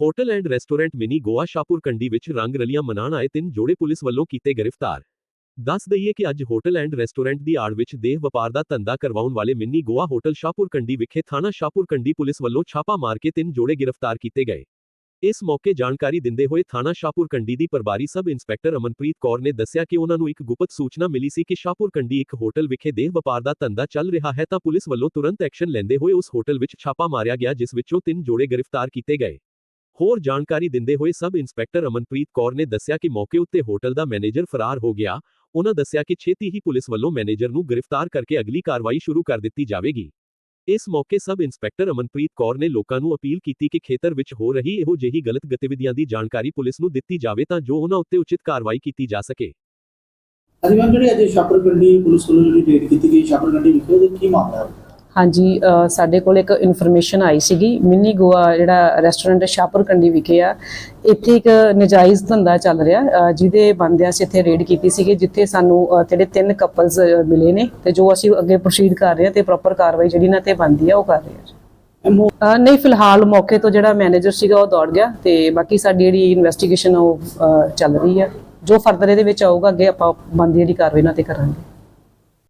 Hotel and restaurant mini Goa Shahpur Kandi ਵਿੱਚ ਰੰਗ ਰਲੀਆਂ ਮਨਾਉਣ ਆਏ ਤਿੰਨ ਜੋੜੇ ਪੁਲਿਸ ਵੱਲੋਂ ਕੀਤੇ ਗ੍ਰਿਫਤਾਰ। ਦੱਸ ਦਈਏ ਕਿ ਅੱਜ ਹੋਟਲ ਐਂਡ ਰੈਸਟੋਰੈਂਟ ਦੀ ਆੜ ਵਿੱਚ ਦੇਹ ਵਪਾਰ ਦਾ ਧੰਦਾ ਕਰਵਾਉਣ ਵਾਲੇ ਮਿੰਨੀ ਗੋਆ ਹੋਟਲ ਸ਼ਾਹਪੁਰ ਕੰਡੀ ਵਿਖੇ ਥਾਣਾ ਸ਼ਾਹਪੁਰ ਕੰਡੀ ਪੁਲਿਸ ਵੱਲੋਂ ਛਾਪਾ ਮਾਰ ਕੇ ਤਿੰਨ ਜੋੜੇ ਗ੍ਰਿਫਤਾਰ ਕੀਤੇ ਗਏ। ਇਸ ਮੌਕੇ ਜਾਣਕਾਰੀ ਦਿੰਦੇ ਹੋਏ ਥਾਣਾ ਸ਼ਾਹਪੁਰ ਕੰਡੀ ਦੀ ਪ੍ਰਭਾਰੀ ਸਬ ਇੰਸਪੈਕਟਰ ਅਮਨਪ੍ਰੀਤ ਕੌਰ ਨੇ ਦੱਸਿਆ ਕਿ ਉਹਨਾਂ ਨੂੰ ਇੱਕ ਗੁਪਤ ਸੂਚਨਾ ਮਿਲੀ ਸੀ ਕਿ ਸ਼ਾਹਪੁਰ ਕੰਡੀ ਇੱਕ ਹੋਟਲ ਵਿਖੇ ਦੇਹ ਵਪਾਰ ਦਾ ਧੰਦਾ ਚੱਲ ਰਿਹਾ ਹੈ ਤਾਂ ਪੁਲਿਸ ਵੱਲੋਂ ਤੁਰੰਤ ਐਕਸ਼ਨ ਲੈਂਦੇ ਹੋਏ ਉਸ ਹੋਟਲ ਵਿੱਚ ਛਾਪਾ ਮਾਰਿਆ ਗਿਆ ਜਿਸ ਵਿੱਚੋਂ ਤਿੰਨ ਜੋੜੇ ਗ੍ਰਿਫਤਾਰ ਕੀਤੇ ਗਏ। ਹੋਰ ਜਾਣਕਾਰੀ ਦਿੰਦੇ ਹੋਏ ਸਬ ਇੰਸਪੈਕਟਰ ਅਮਨਪ੍ਰੀਤ ਕੌਰ ਨੇ ਦੱਸਿਆ ਕਿ ਮੌਕੇ ਉੱਤੇ ਹੋਟਲ ਦਾ ਮੈਨੇਜਰ ਫਰਾਰ ਹੋ ਗਿਆ। ਉਹਨਾਂ ਦੱਸਿਆ ਕਿ ਛੇਤੀ ਹੀ ਪੁਲਿਸ ਵੱਲੋਂ ਮੈਨੇਜਰ ਨੂੰ ਗ੍ਰਿਫਤਾਰ ਕਰਕੇ ਅਗਲੀ ਕਾਰਵਾਈ ਸ਼ੁਰੂ ਕਰ ਦਿੱਤੀ ਜਾਵੇਗੀ। ਇਸ ਮੌਕੇ ਸਬ ਇੰਸਪੈਕਟਰ ਅਮਨਪ੍ਰੀਤ ਕੌਰ ਨੇ ਲੋਕਾਂ ਨੂੰ ਅਪੀਲ ਕੀਤੀ ਕਿ ਖੇਤਰ ਵਿੱਚ ਹੋ ਰਹੀ ਇਹੋ ਜਿਹੀ ਗਲਤ ਗਤੀਵਿਧੀਆਂ ਦੀ ਜਾਣਕਾਰੀ ਪੁਲਿਸ ਨੂੰ ਦਿੱਤੀ ਜਾਵੇ ਤਾਂ ਜੋ ਉਹਨਾਂ ਉੱਤੇ ਉਚਿਤ ਕਾਰਵਾਈ ਕੀਤੀ ਜਾ ਸਕੇ। ਹਾਂਜੀ ਜਿਹੜੀ ਅੱਜ ਛਾਪਰ ਪੁਲਿਸ ਵੱਲੋਂ ਜਿਹੜੀ ਰੇਡ ਕੀਤੀ ਗਈ ਛਾਪਰ ਵਿਖੇ ਉਹਦੇ ਕੀ ਮਾਮਲਾ ਹੈ? ਹਾਂਜੀ ਸਾਡੇ ਕੋਲ ਇੱਕ ਇਨਫੋਰਮੇਸ਼ਨ ਆਈ ਸੀਗੀ। ਮਿੰਨੀ ਗੋਆ ਜਿਹੜਾ ਰੈਸਟੋਰੈਂਟ ਸ਼ਾਹਪੁਰ ਕੰਡੀ ਵਿਖੇ ਆ। ਇੱਥੇ ਇੱਕ ਨਜਾਇਜ਼ ਧੰਦਾ ਚੱਲ ਰਿਹਾ। ਜਿਹਦੇ ਬੰਦਿਆਂ ਅਸੀਂ ਇੱਥੇ ਰੇਡ ਕੀਤੀ ਸੀਗੀ, ਜਿੱਥੇ ਸਾਨੂੰ ਜਿਹੜੇ ਤਿੰਨ ਕਪਲਸ ਮਿਲੇ ਨੇ ਤੇ ਜੋ ਅਸੀਂ ਅੱਗੇ ਪ੍ਰੋਸੀਡ ਕਰ ਰਹੇ ਹਾਂ ਤੇ ਪ੍ਰੋਪਰ ਕਾਰਵਾਈ ਜਿਹੜੀ ਨਾ ਤੇ ਬੰਦੀ ਆ, ਉਹ ਕਰ ਰਹੇ ਹਾਂ ਨਹੀਂ, ਫਿਲਹਾਲ ਮੌਕੇ ਤੋਂ ਜਿਹੜਾ ਮੈਨੇਜਰ ਸੀਗਾ, ਉਹ ਦੌੜ ਗਿਆ ਤੇ ਬਾਕੀ ਸਾਡੀ ਜਿਹੜੀ ਇਨਵੈਸਟੀਗੇਸ਼ਨ ਉਹ ਚੱਲ ਰਹੀ ਆ। ਜੋ ਫਰਦਰ ਇਹਦੇ ਵਿੱਚ ਆਊਗਾ, ਅੱਗੇ ਆਪਾਂ ਬੰਦੀ ਜਿਹੜੀ ਕਾਰਵਾਈ ਨਾ ਤੇ ਕਰਾਂਗੇ।